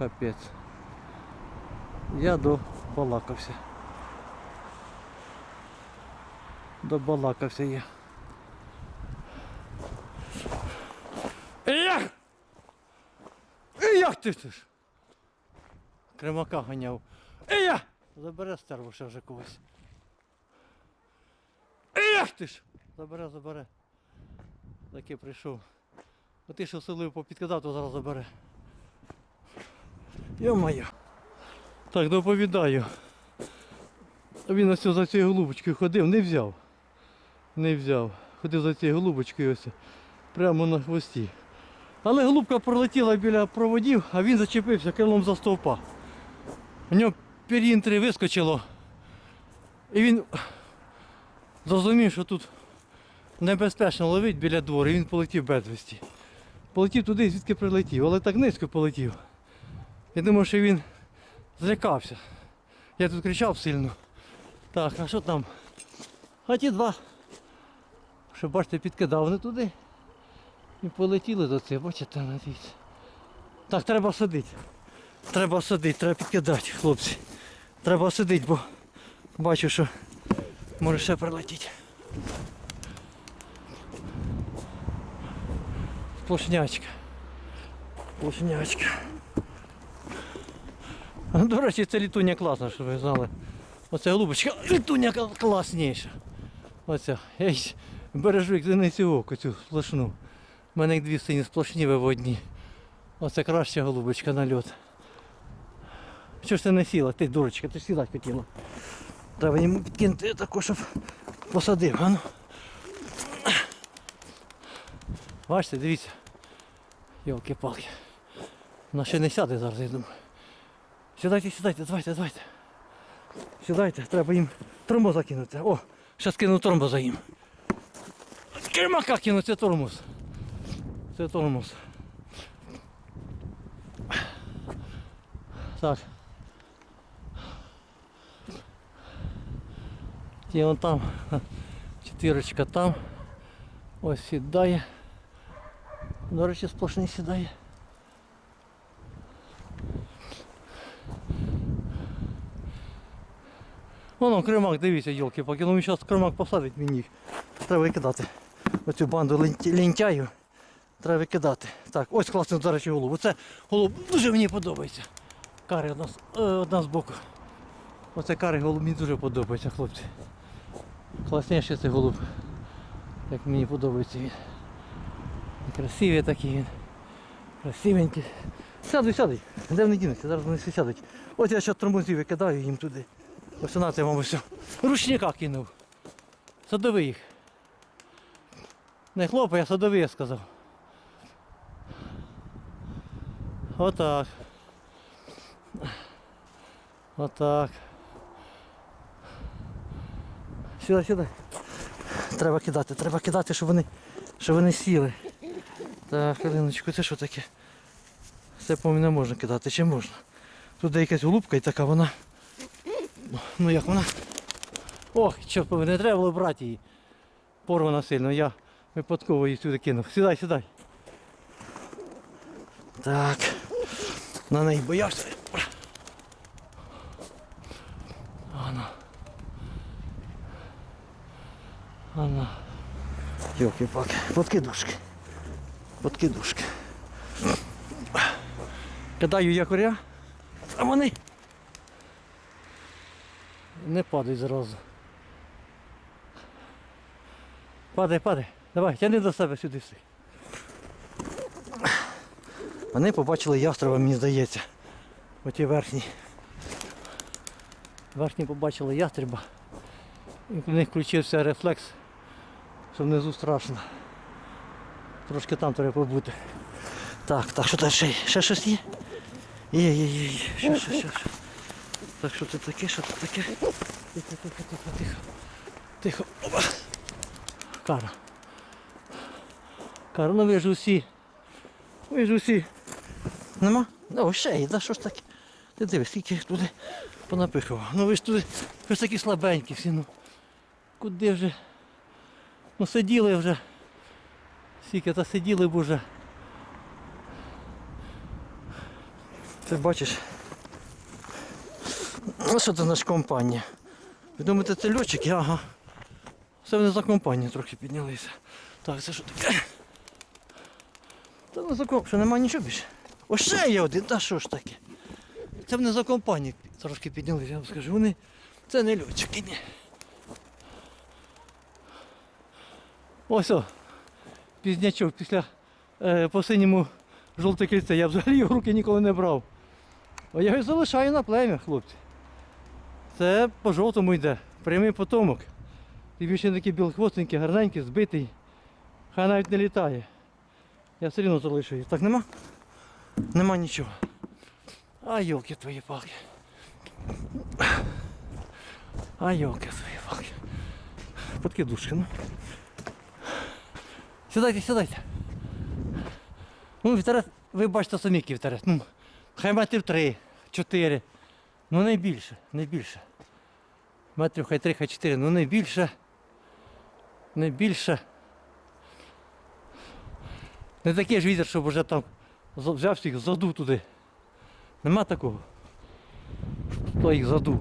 Капець. Я добалакався. Добалакався я. Як? Як ти ж? Кремака ганяв. Я! Забере стерву ще вже когось. Як ти ж? Забере, забере. Таки прийшов. А ти що силою попідкидав, то зараз забере. Йо-моє. Так, доповідаю. Він ось за цією голубочкою ходив, не взяв. Не взяв. Ходив за цією голубочкою ось. Прямо на хвості. Але голубка пролетіла біля проводів, а він зачепився крилом за стовпа. У нього пір'їн три вискочило. І він зрозумів, що тут небезпечно ловить біля двору, і він полетів безвісті. Полетів туди, звідки прилетів, але так низько полетів. Я думав, що він злякався. Я тут кричав сильно. Так, а що там? А ті два. Що бачите, підкидав вони туди. І полетіли до цього, бачите, надіюсь. Так, треба садити. Треба садити, треба підкидати, хлопці. Треба садити, бо бачу, що може ще прилетіти. Сплошнячка. Сплошнячка. До речі, це літуня класна, щоб ви знали. Оце голубочка, літуня класніша. Оця. Я бережу як зениці око цю сплошну. У мене їх дві сині сплошні виводні. Оце краща голубочка на льот. Що ж ти не сіла? Ти дурочка, ти ж сідати хотіла. Треба йому підкинути таку, щоб посадив. А ну. Бачите, дивіться. Йолки-палки. Вона ще не сяде зараз, я думаю. Сідайте, сідайте, давайте, давайте. Сідайте, треба їм тормоза кинути. О, зараз кину тормоза їм. Кермака кину, це тормоз. Це тормоз. Так. Ті вон там, четвірочка там. Ось сідає. До речі, сплошний сідає. Воно кремак, дивіться, йолки, поки ну зараз кремак посадить мені їх. Треба викидати. Оцю банду лентяю. Треба викидати. Так, ось класний, до речі, голуб. Оце голуб дуже мені подобається. Кари одна, е, одна з боку. Оце кари голуб мені дуже подобається, хлопці. Класніший цей голуб. Як мені подобається він. Красивий такий він. Красивенький. Сядай, сядай. Де вони дінуться? Зараз вони всі сядуть. Ось я ще тормозів викидаю їм туди. Ось на це ось. Ручника кинув. Садовий їх. Не хлопай, а садовий я сказав. Отак. Отак. Сюди, сюди. Треба кидати, треба кидати, щоб вони, щоб вони сіли. Так, хвилиночку, це що таке? Це по-моєму не можна кидати, чи можна? Тут де якась голубка і така вона. Ну як вона? Ох, що не треба було брати її. Порвана сильно, я випадково її сюди кинув. Сідай, сідай. Так. На неї боявся. Ано. Ано. Йоки-паки. Подкидушки. Подкидушки. Кидаю якоря, а вони не падають зразу. Падай, падай. Давай, тяни до себе сюди все. Вони побачили ястреба, мені здається. Оті верхні. Верхні побачили ястреба. І в них включився рефлекс, що внизу страшно. Трошки там треба побути. Так, так, що там ще? Ще щось є? Є, є, є, є. Що, що, що, що. Так, що це таке, що це таке? Тихо, тихо, тихо, тихо. Тихо. Опа. Кара. Кара, ну ви ж усі. Ви ж усі. Нема? О, ще є, да що ж таке? Ти дивись, скільки їх туди понапихував. Ну ви ж туди, ви ж такі слабенькі всі, ну. Куди вже? Ну сиділи вже. Скільки та сиділи б уже. Ти бачиш? Ну що це наша компанія? Ви думаєте, це льотчики? Ага. Це вони за компанію трохи піднялися. Так, це що таке? Та не за комп, що нема нічого більше. О, ще є один, та що ж таке? Це вони за компанію трошки піднялися, я вам скажу. Вони це не льотчики, ні. Ось о, пізнячок після е, по синьому жовте кільце. Я взагалі в руки ніколи не брав. А я його залишаю на плем'я, хлопці. Це по жовтому йде. Прямий потомок. І він такий білохвостенький, гарненький, збитий. Хай навіть не літає. Я все рівно залишую. Так нема? Нема нічого. А йолки твої палки. А йолки твої палки. Подкидушки, ну. Сідайте, сідайте. Ну, вітерець, ви бачите самі який. Ну, хай метрів три, чотири. Ну не більше, не більше. Метрів хай три, хай чотири, ну не більше. Не більше. Не такий ж вітер, щоб вже там взяв всіх, задув туди. Нема такого. Щоб туди їх задув.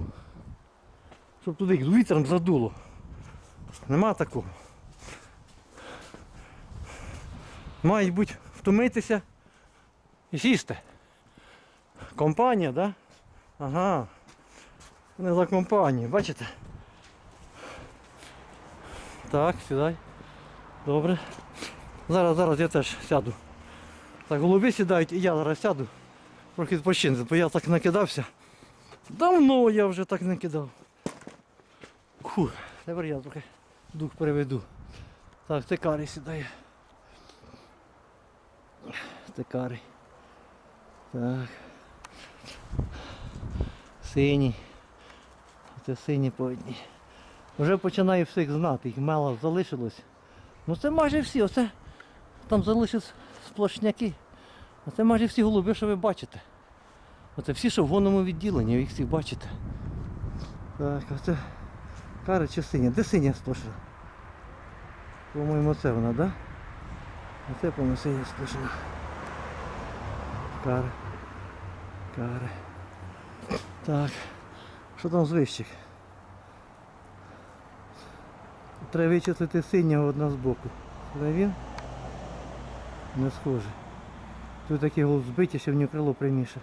Щоб туди їх вітром задуло. Нема такого. Мають бути втомитися і сісти. Компанія, так? Да? Ага. Не за компанію, бачите? Так, сідай. Добре. Зараз, зараз я теж сяду. Так, голуби сідають і я зараз сяду. Трохи відпочинку, бо я так накидався. Давно я вже так не кидав. Фу, тепер я трохи дух переведу. Так, текарий сідає. Текарий. Так. Синій. Це сині по одній. Вже починаю всіх знати, їх мало залишилось. Ну це майже всі, оце там залишились сплошняки. Оце майже всі голуби, що ви бачите. Оце всі, що в гонному відділенні, ви їх всіх бачите. Так, оце кари чи синя. Де синя сплошна? По-моєму, це вона, так? Да? Оце, по-моєму, синя сплошна. Кари. Кари. Так. Що там з? Треба вичислити синього одна з боку. Це він? Не схоже. Тут такий голос збиті, що в нього крило пряміше.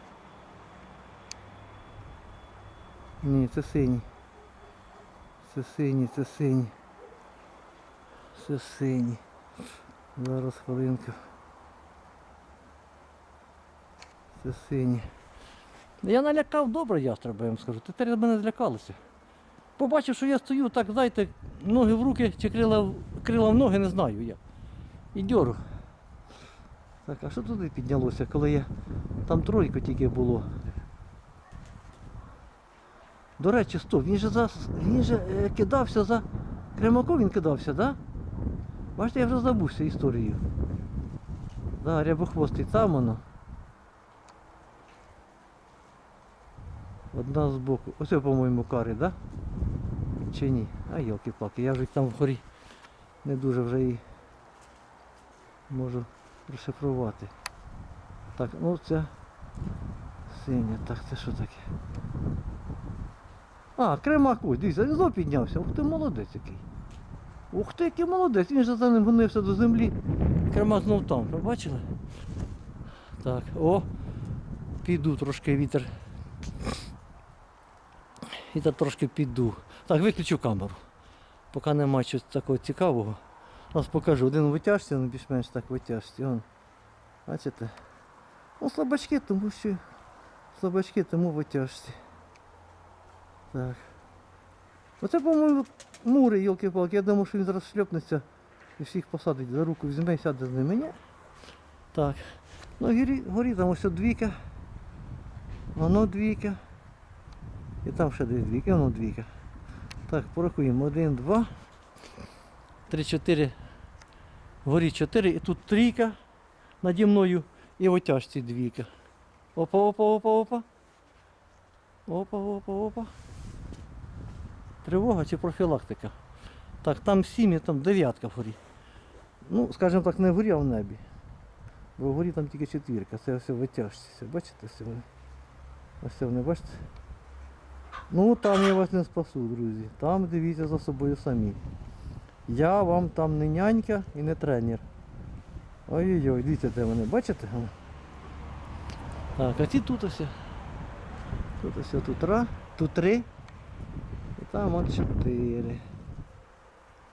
Ні, це синій. Це синій, це синій. Це синій. Зараз хвилинку. Це синій. Я налякав добре ястреба, я вам скажу. Тепер мене злякалося. Побачив, що я стою, так, знаєте, ноги в руки чи крила, в- крила в ноги, не знаю я. І дьору. Так, а що туди піднялося, коли я. Там тройка тільки було. До речі, стоп, він же за. Він же е, кидався за. Кремаком він кидався, так? Да? Бачите, я вже забувся історію. Да, рябохвостий, там воно. Одна з боку. Ось, по-моєму, кари, так? Да? Чи ні? А йолки-палки, я вже там вгорі не дуже вже і можу розшифрувати. Так, ну це синя, так це що таке? А, кремак, ой, дивіться, він знов піднявся. Ух ти молодець який. Ух ти, який молодець, він же за ним гонився до землі. Кремак знов там, ви бачили? Так, о, піду трошки вітер. Вітер трошки піду. Так, виключу камеру. Поки немає чогось такого цікавого. Зараз покажу. Один витяжці, ну більш-менш так витяжці. Бачите? Ну, слабачки, тому що слабачки, тому витяжці. Так. Оце, по-моєму, мури, йолки-палки. Я думав, що він зараз шльопнеться і всіх посадить за руку, візьме і сяде з ними. Ні. Так. Ну, горі, горі там ось двійка. Воно двійка. І там ще десь двійка, воно двійка. Так, порахуємо. Один, два, три, чотири. Вгорі чотири. І тут трійка наді мною і в отяжці двійка. Опа, опа, опа, опа. Опа, опа, опа. Тривога чи профілактика? Так, там сім і там дев'ятка вгорі. Ну, скажімо так, не вгорі, а в небі. Бо вгорі там тільки четвірка. Це все витяжці. Бачите, все. Ось це вони, бачите? Ну там я вас не спасу, друзі. Там дивіться за собою самі. Я вам там не нянька і не тренер. Ой-ой-ой, дивіться, де вони, бачите? Так, а ці тут ось. Тут ось тут ра, тут три. І там от чотири.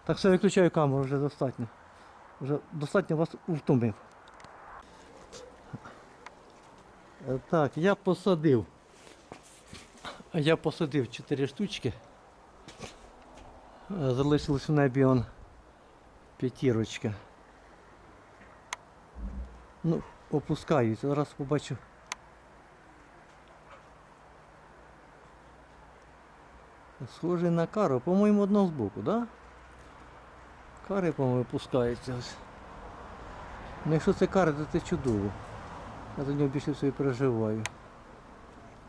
Так все, виключаю камеру, вже достатньо. Вже достатньо вас втомив. Е, Так, я посадив. Я посадив 4 штучки. Е, Залишилось в небі он п'ятірочка. Ну, опускаюся, зараз побачу. Схожий на кару, по-моєму, одного з боку, так? Да? Кари, по-моєму, опускаються ось. Ну якщо це кари, то це чудово. Я за нього більше всього і переживаю.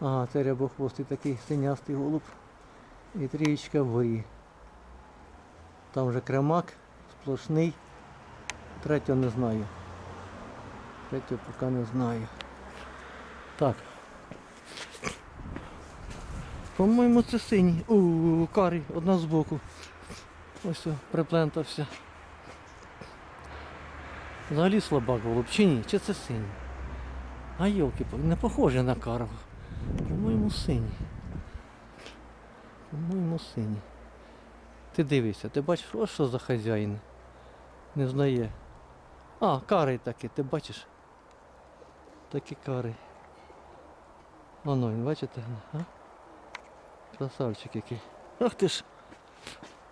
Ага, це рябохвостий такий синястий голуб. І трієчка вгорі. Там вже кремак, сплошний. Третього не знаю. Третього поки не знаю. Так. По-моєму, це синій. У карий, одна збоку. Ось о, приплентався. Взагалі слабак голуб, чи ні? Чи це синій? А йолки, не похоже на кару. По-моєму, синій. По-моєму, синій. Ти дивишся, ти бачиш, ось що за хазяїн. Не знає. А, карий такі, ти бачиш? Такі кари. Воно він, бачите? А? Красавчик який. Ах ти ж.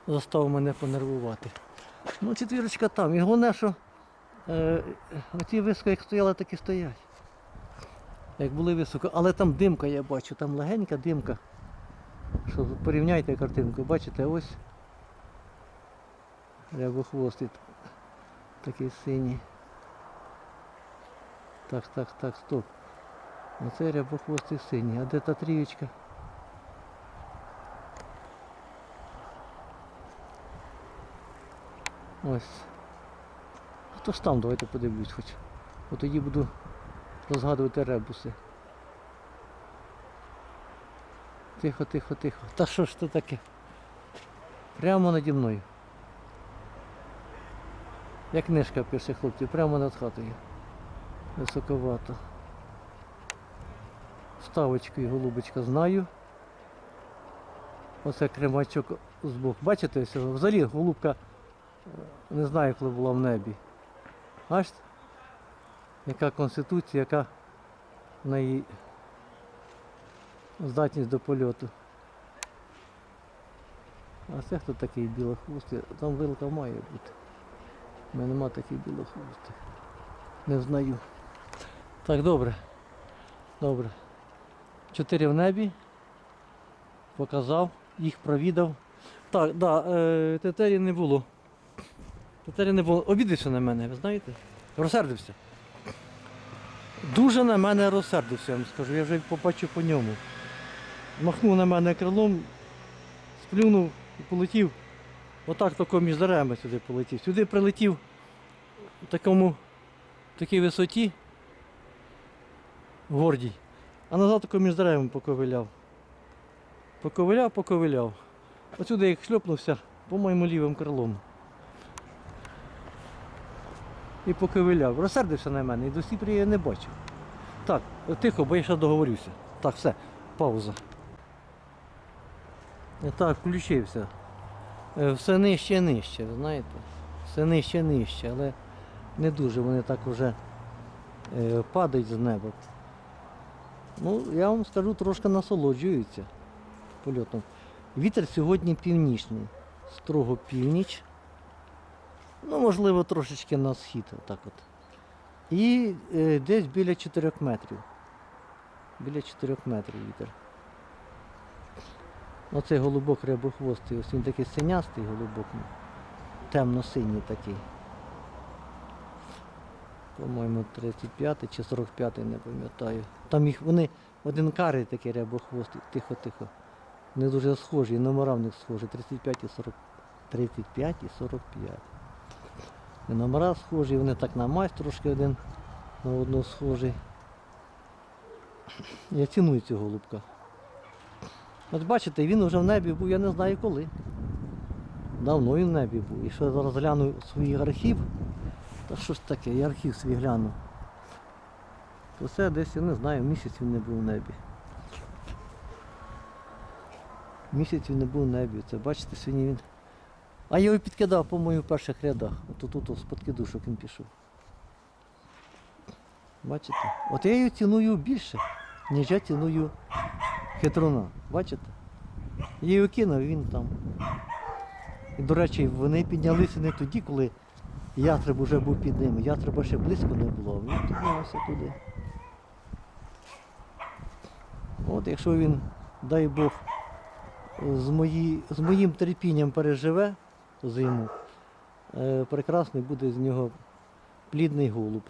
Застав мене понервувати. Ну, четвірочка там. І головне, що е, оті високо як стояли, так і стоять. Як були високо. Але там димка я бачу, там легенька димка. Що порівняйте картинку, бачите, ось рябохвостий такий синій. Так, так, так, стоп. Оце рябохвостий синій. А де та трієчка? Ось. Хто ж там, давайте подивлюсь хоч. От тоді буду розгадувати ребуси. Тихо, тихо, тихо. Та що ж це таке? Прямо наді мною. Як книжка пише хлопці, прямо над хатою. Високовато. Ставочкою голубочка знаю. Оце кремачок збоку. Бачите, взагалі голубка е, не знаю, коли була в небі. Бачите? Яка конституція, яка в неї здатність до польоту. А це хто такий білохвостий? Там вилка має бути. У мене нема таких білохвостих. Не знаю. Так, добре. Добре. Чотири в небі. Показав, їх провідав. Так, да, е, тетері не було. Тетері не було. Обідався на мене, ви знаєте? Розсердився. Дуже на мене розсердився, я вам скажу, я вже побачив по ньому. Махнув на мене крилом, сплюнув і полетів. Отак тако між деревами сюди полетів. Сюди прилетів в такому такій висоті гордій. А назад тако між деревами поковиляв. Поковиляв, поковиляв. Отсюди як шльопнувся, по-моєму, лівим крилом. І поковиляв. Розсердився на мене і до сіпрі я не бачив. Так, тихо, бо я ще договорюся. Так, все, пауза. Так, включився. Е, Все нижче нижче, знаєте. Все нижче нижче, але не дуже вони так вже е, падають з неба. Ну, я вам скажу, трошки насолоджуються польотом. Вітер сьогодні північний, строго північ. Ну, можливо, трошечки на схід, отак от. І е, десь біля 4 метрів. Біля 4 метрів вітер. Оцей голубок рябохвостий, ось він такий синястий голубок. ну, Темно-синій такий. По-моєму, 35 чи 45 не пам'ятаю. Там їх вони один карий такий рябохвостий, тихо-тихо. Вони дуже схожі, номера в них схожі. 35 і 40. 35 і 45. І номера схожі, вони так на мазь трошки один на одну схожі. Я ціную цього голубка. От бачите, він вже в небі був, я не знаю коли. Давно він в небі був. І що я зараз гляну свій архів. Та що ж таке, я архів свій гляну. То це десь, я не знаю, місяць він не був в небі. Місяць він не був в небі. Це бачите, сьогодні він. А я його підкидав, по-моєму, в перших рядах. От тут, з подкидушок він пішов. Бачите? От я його ціную більше, ніж я ціную хитруна. Бачите? Я його кинув, він там. І, до речі, вони піднялися не тоді, коли ястреб уже був під ними. Ястреба ще близько не було. Він піднявся туди. От якщо він, дай Бог, з, мої, з моїм терпінням переживе зиму, е, прекрасний буде з нього плідний голуб.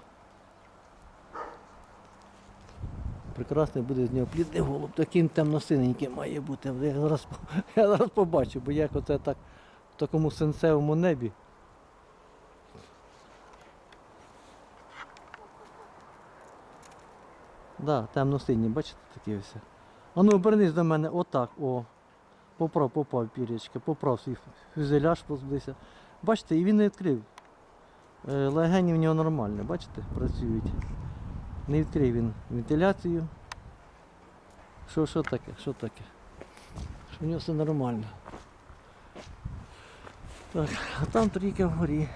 Прекрасний буде з нього плідний голуб. Таким темно-синеньким має бути. Я зараз, я зараз побачу, бо як оце так в такому сенцевому небі. Да, темно-синій, бачите такі ось. А ну обернись до мене отак, о. Поправ, попав пір'ячка, поправ свій фюзеляж позбився. Бачите, і він не відкрив. Е, Легені в нього нормальні, бачите, працюють. Не відкрив він вентиляцію. Що, що таке? Що таке? Що в нього все нормально. Так, а там трійка вгорі.